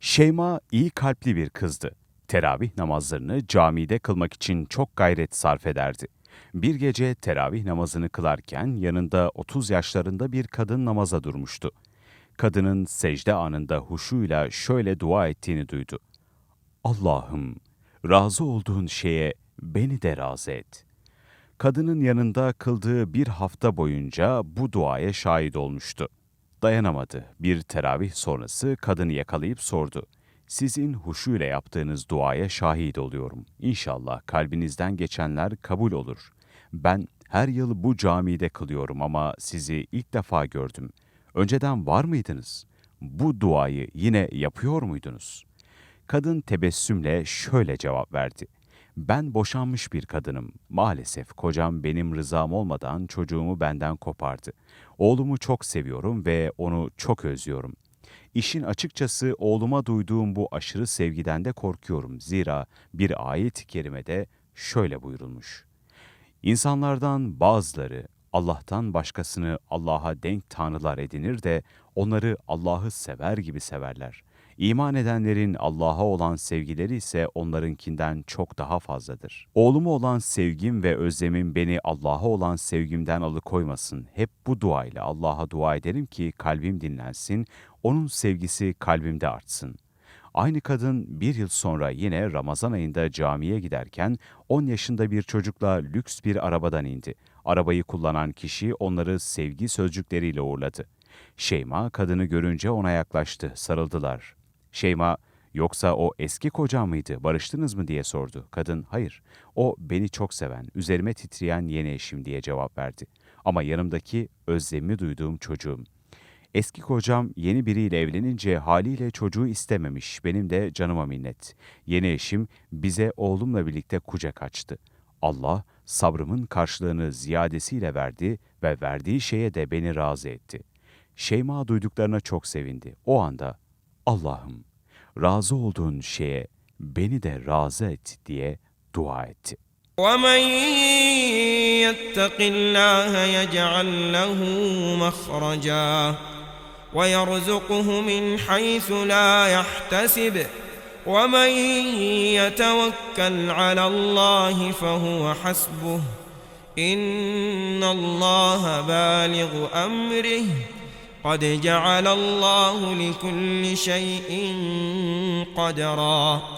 Şeyma iyi kalpli bir kızdı. Teravih namazlarını camide kılmak için çok gayret sarf ederdi. Bir gece teravih namazını kılarken yanında 30 yaşlarında bir kadın namaza durmuştu. Kadının secde anında huşuyla şöyle dua ettiğini duydu. Allah'ım, razı olduğun şeye beni de razı et. Kadının yanında kıldığı bir hafta boyunca bu duaya şahit olmuştu. Dayanamadı. Bir teravih sonrası kadını yakalayıp sordu. Sizin huşuyla yaptığınız duaya şahit oluyorum. İnşallah kalbinizden geçenler kabul olur. Ben her yıl bu camide kılıyorum ama sizi ilk defa gördüm. Önceden var mıydınız? Bu duayı yine yapıyor muydunuz?'' Kadın tebessümle şöyle cevap verdi. Ben boşanmış bir kadınım. Maalesef kocam benim rızam olmadan çocuğumu benden kopardı. Oğlumu çok seviyorum ve onu çok özlüyorum. İşin açıkçası oğluma duyduğum bu aşırı sevgiden de korkuyorum. Zira bir ayet-i kerimede şöyle buyurulmuş. İnsanlardan bazıları Allah'tan başkasını Allah'a denk tanrılar edinir de onları Allah'ı sever gibi severler. İman edenlerin Allah'a olan sevgileri ise onlarınkinden çok daha fazladır. Oğluma olan sevgim ve özlemim beni Allah'a olan sevgimden alıkoymasın. Hep bu duayla Allah'a dua ederim ki kalbim dinlensin, onun sevgisi kalbimde artsın.'' Aynı kadın bir yıl sonra yine Ramazan ayında camiye giderken 10 yaşında bir çocukla lüks bir arabadan indi. Arabayı kullanan kişi onları sevgi sözcükleriyle uğurladı. Şeyma kadını görünce ona yaklaştı, sarıldılar. Şeyma, yoksa o eski kocam mıydı, barıştınız mı diye sordu. Kadın, hayır, o beni çok seven, üzerime titreyen yeni eşim diye cevap verdi. Ama yanımdaki özlemi duyduğum çocuğum. Eski kocam yeni biriyle evlenince haliyle çocuğu istememiş. Benim de canıma minnet. Yeni eşim bize oğlumla birlikte kucak açtı. Allah sabrımın karşılığını ziyadesiyle verdi ve verdiği şeye de beni razı etti. Şeyma duyduklarına çok sevindi. O anda Allah'ım razı olduğun şeye beni de razı et diye dua etti. ومن يتق الله يجعل له مخرجا ويرزقه من حيث لا يحتسب ومن يتوكل على الله فهو حسبه ان الله بالغ امره قد جعل الله لكل شيء قدرا.